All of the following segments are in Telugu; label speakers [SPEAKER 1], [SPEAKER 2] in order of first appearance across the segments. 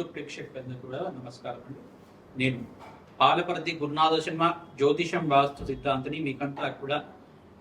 [SPEAKER 1] యూట్యూబ్ ప్రేక్షకులందరూ కూడా నమస్కారం అండి. నేను పాలపర్తి గురునాథ శర్మ జ్యోతిషం వాస్తు సిద్ధాంతిని మీకంతా కూడా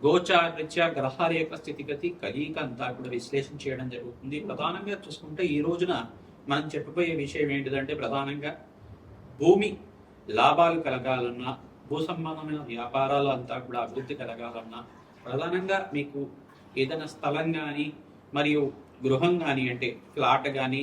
[SPEAKER 1] గోచారరీత్యా గ్రహాల యొక్క స్థితిగతి కలియిక అంతా కూడా విశ్లేషణ చేయడం జరుగుతుంది. ప్రధానంగా చూసుకుంటే ఈ రోజున మనం చెప్పబోయే విషయం ఏంటిదంటే ప్రధానంగా భూమి లాభాలు కలగాలన్నా భూ సంబంధమైన వ్యాపారాలు అంతా కూడా అభివృద్ధి కలగాలన్నా ప్రధానంగా మీకు ఏదైనా స్థలం కానీ మరియు గృహం కానీ అంటే ఫ్లాట్ కానీ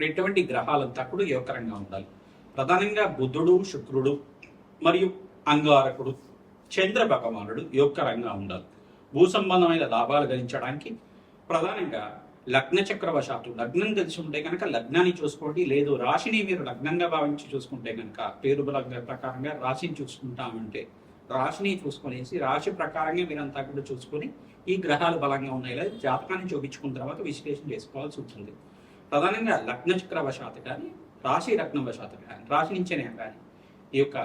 [SPEAKER 1] ఎటువంటి గ్రహాలంతా కూడా యోగకరంగా ఉండాలి. ప్రధానంగా బుధుడు శుక్రుడు మరియు అంగారకుడు చంద్ర భగవానుడు యోగకరంగా ఉండాలి. భూ సంబంధమైన లాభాలు గణించడానికి ప్రధానంగా లగ్న చక్రవశాత్తు లగ్నం తెలిసి ఉంటే కనుక లగ్నాన్ని చూసుకోండి. లేదు రాశిని మీరు లగ్నంగా భావించి చూసుకుంటే కనుక పేరు బలంగా ప్రకారంగా రాశిని చూసుకుంటామంటే రాశిని చూసుకునేసి రాశి ప్రకారంగా మీరంతా కూడా చూసుకొని ఈ గ్రహాలు బలంగా ఉన్నాయి లేదా జాతకాన్ని చూపించుకున్న తర్వాత విశ్లేషణ చేసుకోవాల్సి ఉంటుంది. ప్రధానంగా లగ్న వశాత్ కానీ రాశి లగ్నవశాత్తు కానీ రాశి నుంచేనే కానీ ఈ యొక్క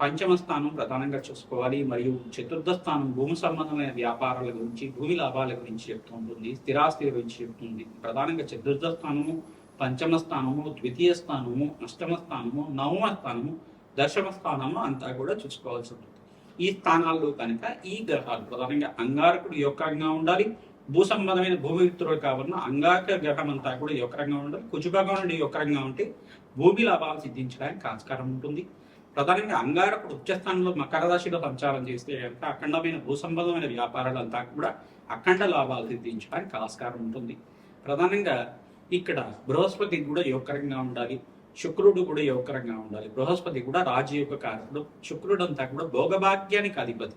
[SPEAKER 1] పంచమ స్థానం ప్రధానంగా చూసుకోవాలి. మరియు చతుర్థ స్థానం భూమి సంబంధమైన వ్యాపారాల గురించి భూమి లాభాల గురించి చెప్తూ ఉంటుంది. స్థిరాస్తుల గురించి చెప్తుంది ప్రధానంగా చతుర్థ స్థానము పంచమ స్థానము ద్వితీయ స్థానము అష్టమ స్థానము నవమ స్థానము దశమ స్థానము అంతా కూడా చూసుకోవాల్సి ఉంటుంది. ఈ స్థానాల్లో కనుక ఈ గ్రహాలు ప్రధానంగా అంగారకుడు యోగంగా ఉండాలి. భూ సంబంధమైన భూమి కావున కావాలన్న అంగారక గ్రహం అంతా కూడా యొక్కరంగా ఉండాలి. కుజభాగం నుండి యొక్కరంగా ఉంటే భూమి లాభాలు సిద్ధించడానికి ఆస్కారం ఉంటుంది. ప్రధానంగా అంగారకుడు ఉచ్చస్థానంలో మకర రాశిలో సంచారం చేస్తే కనుక అఖండమైన భూ సంబంధమైన వ్యాపారాలంతా కూడా అఖండ లాభాలు సిద్ధించడానికి ఆస్కారం ఉంటుంది. ప్రధానంగా ఇక్కడ బృహస్పతి కూడా యోగకరంగా ఉండాలి. శుక్రుడు కూడా యోగకరంగా ఉండాలి. బృహస్పతి కూడా రాజయోగ కారకుడు. శుక్రుడు అంతా కూడా భోగభాగ్యానికి అధిపతి.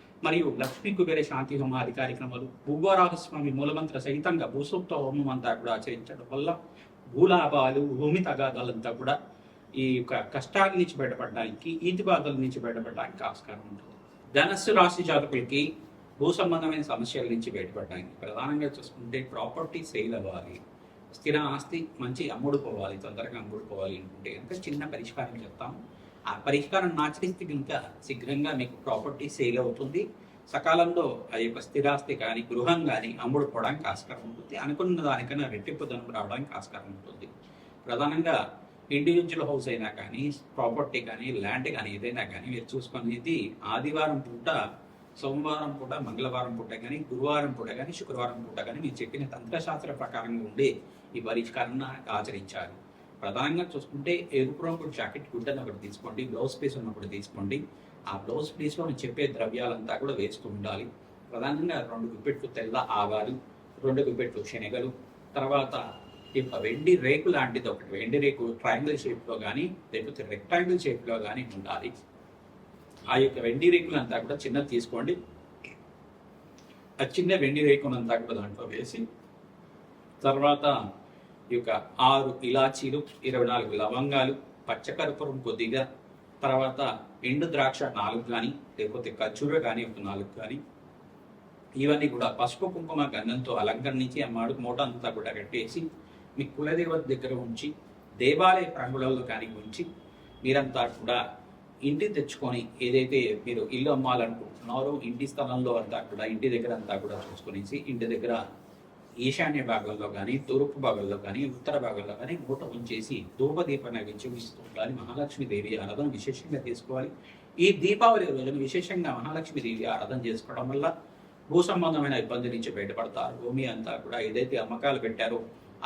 [SPEAKER 1] మరియు లక్ష్మీ కుబేర శాంతి హోమాది కార్యక్రమాలు భూగోరాహస్వామి మూలమంత్ర సహితంగా భూసూక్త హోమం అంతా కూడా ఆచరించడం వల్ల భూలాభాలు భూమి తగాదాలంతా కూడా ఈ యొక్క కష్టాల నుంచి బయటపడడానికి ఈతి బాధల నుంచి బయటపడడానికి ఆస్కారం ఉంటుంది. ధనస్సు రాశి జాతకులకి భూ సంబంధమైన సమస్యల నుంచి బయటపడడానికి ప్రధానంగా చూసుకుంటే ప్రాపర్టీ సేల్ అవ్వాలి స్థిర ఆస్తి మంచి అమ్ముడుపోవాలి తొందరగా అమ్ముడుపోవాలి అనుకుంటే ఎంత చిన్న పరిష్కారం చెప్తాము ఆ పరిష్కారం ఆచరిస్తే ఇంకా శీఘ్రంగా మీకు ప్రాపర్టీ సేల్ అవుతుంది. సకాలంలో ఆ యొక్క స్థిరాస్తి కానీ గృహం కానీ అమ్ముడుకోవడానికి ఆస్కారం ఉంటుంది. అనుకున్న దానికన్నా రెట్టింపు ధనం రావడానికి ఆస్కారం ఉంటుంది. ప్రధానంగా ఇండివిజువల్ హౌస్ అయినా కానీ ప్రాపర్టీ కానీ ల్యాండ్ కానీ ఏదైనా కానీ మీరు చూసుకునేది ఆదివారం పూట సోమవారం పూట మంగళవారం పూట కానీ గురువారం పూట కానీ శుక్రవారం పూట కానీ మీరు చెప్పిన తంత్రశాస్త్ర ప్రకారంగా ఉండే ఈ పరిష్కారాన్ని ఆచరించాలి. ప్రధానంగా చూసుకుంటే ఎరుపు రంగు జాకెట్ గుడ్డని ఒకటి తీసుకోండి బ్లౌజ్ పీస్ ఉన్నప్పుడు తీసుకోండి. ఆ బ్లౌజ్ పీస్లో నేను చెప్పే ద్రవ్యాలంతా కూడా వేస్తూ ఉండాలి. ప్రధానంగా రెండు గుప్పెట్లు తెల్ల ఆవాలు రెండు గుప్పెట్లు శనగలు తర్వాత ఈ వెండి రేకు లాంటిది ఒకటి వెండి రేకు ట్రయాంగిల్ షేప్లో కానీ లేకపోతే రెక్టాంగిల్ షేప్లో కానీ ఉండాలి. ఆ యొక్క వెండి రేకులంతా కూడా చిన్నది తీసుకోండి. ఆ చిన్న వెండి రేకునంతా కూడా దాంట్లో వేసి తర్వాత ఈ యొక్క ఆరు ఇలాచీలు ఇరవై నాలుగు లవంగాలు పచ్చకర్పూరం కొద్దిగా తర్వాత ఎండు ద్రాక్ష నాలుగు కానీ లేకపోతే ఖర్జూర కానీ ఒక నాలుగు కానీ ఇవన్నీ కూడా పసుపు కుంకుమ గంధంతో అలంకరించి ఆ మాడు మూట అంతా కూడా కట్టేసి మీ కులదేవత దగ్గర ఉంచి దేవాలయ ప్రాంగణంలో కానీ ఉంచి మీరంతా కూడా ఇంటి తెచ్చుకొని ఏదైతే మీరు ఇల్లు అమ్మాలనుకుంటున్నారో ఇంటి స్థలంలో అంతా కూడా ఇంటి దగ్గర అంతా కూడా చూసుకునేసి ఇంటి దగ్గర ఈశాన్య భాగంలో కానీ తూర్పు భాగంలో కానీ ఉత్తర భాగంలో కానీ మూట ఉంచేసి ధూపదీప నైవేద్యం ఇస్తూ ఉండాలి మహాలక్ష్మీదేవి ఆరాధన విశేషంగా తీసుకోవాలి ఈ దీపావళి రోజున విశేషంగా మహాలక్ష్మీదేవి ఆరాధన చేసుకోవడం వల్ల భూ సంబంధమైన ఇబ్బంది నుంచి బయటపడతారు. భూమి అంతా కూడా ఏదైతే అమ్మకాలు పెట్టారో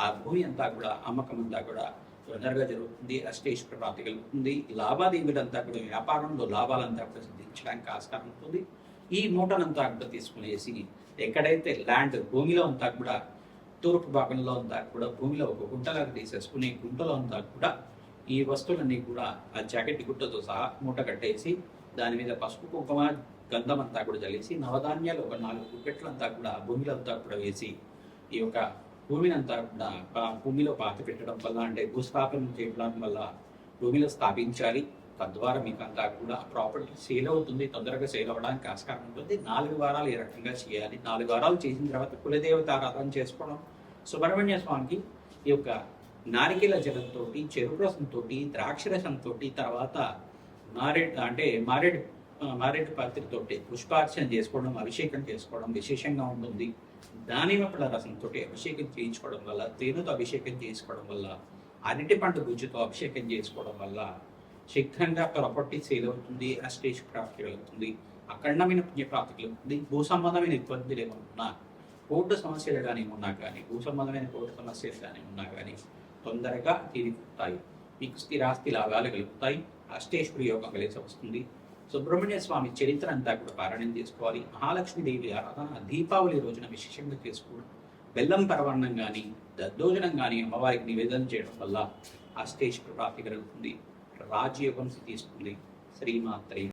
[SPEAKER 1] ఆ భూమి అంతా కూడా అమ్మకం అంతా కూడా తొందరగా జరుగుతుంది. అష్టేశ్వర ప్రాప్తి కలుగుతుంది. లావాదేవీలంతా కూడా వ్యాపారంలో లాభాలంతా కూడా సిద్ధించడానికి ఆస్కారం ఉంటుంది. ఈ మూటనంతా కూడా తీసుకునేసి ఎక్కడైతే ల్యాండ్ భూమిలో అంతా కూడా తూర్పు భాగంలో దాకా కూడా భూమిలో ఒక గుంటలాగా తీసేసుకుని గుంటలో దాకా కూడా ఈ వస్తువులన్నీ కూడా ఆ జాకెట్ గుట్టతో సహా మూట కట్టేసి దాని మీద పసుపు కుంకుమ గంధం అంతా కూడా చల్లేసి నవధాన్యాలు ఒక నాలుగు గుప్పెట్లంతా కూడా భూమిలో అంతా కూడా వేసి ఈ యొక్క భూమిని అంతా కూడా భూమిలో పాతి పెట్టడం వల్ల అంటే భూస్థాపనం చేయడం వల్ల భూమిలో స్థాపించాలి. తద్వారా మీకు అంతా కూడా ప్రాపర్టీ సేల్ అవుతుంది తొందరగా సేల్ అవ్వడానికి ఆస్కారం ఉంటుంది. నాలుగు వారాలు ఈ రకంగా చేయాలి. నాలుగు వారాలు చేసిన తర్వాత కులదేవత ఆరాధన చేసుకోవడం. సుబ్రహ్మణ్య స్వామికి ఈ యొక్క నారికేల జలంతో చెరుకు రసంతో ద్రాక్షరసంతో తర్వాత మారేడు అంటే మారేడు మారేడు పత్రితోటి పుష్పార్చన చేసుకోవడం అభిషేకం చేసుకోవడం విశేషంగా ఉంటుంది. దానిమ పళ్ళ రసంతో అభిషేకం చేయించుకోవడం వల్ల తేనెతో అభిషేకం చేసుకోవడం వల్ల అరటి పంట గుజ్జుతో అభిషేకం చేసుకోవడం వల్ల శీఘ్రంగా ప్రాపర్టీ సేల్ అవుతుంది స్టేజ్ ప్రాప్తి కలుగుతుంది అఖండమైన పుణ్యప్రాప్తి కలుగుతుంది భూ సంబంధమైన ఇబ్బందులు ఏమన్నా కోర్టు సమస్యలు కానీ ఉన్నా కానీ భూ సంబంధమైన కోర్టు సమస్యలు కానీ ఉన్నా కానీ తొందరగా తీరిపోతాయి. మీకు స్థిరాస్తి లాభాలు కలుగుతాయి అష్టేశ్వరి యోగం కలిసి వస్తుంది సుబ్రహ్మణ్య స్వామి చరిత్ర అంతా కూడా పారాయణం చేసుకోవాలి. మహాలక్ష్మీదేవి ఆరాధన దీపావళి రోజున విశేషంగా చేసుకోవడం బెల్లం పరవన్నం కానీ దద్దోజనం కానీ అమ్మవారికి నివేదన చేయడం వల్ల అష్టేశ్వర ప్రాప్తి కలుగుతుంది. రాజయోగం సిద్ధిస్తుంది శ్రీమాత్రే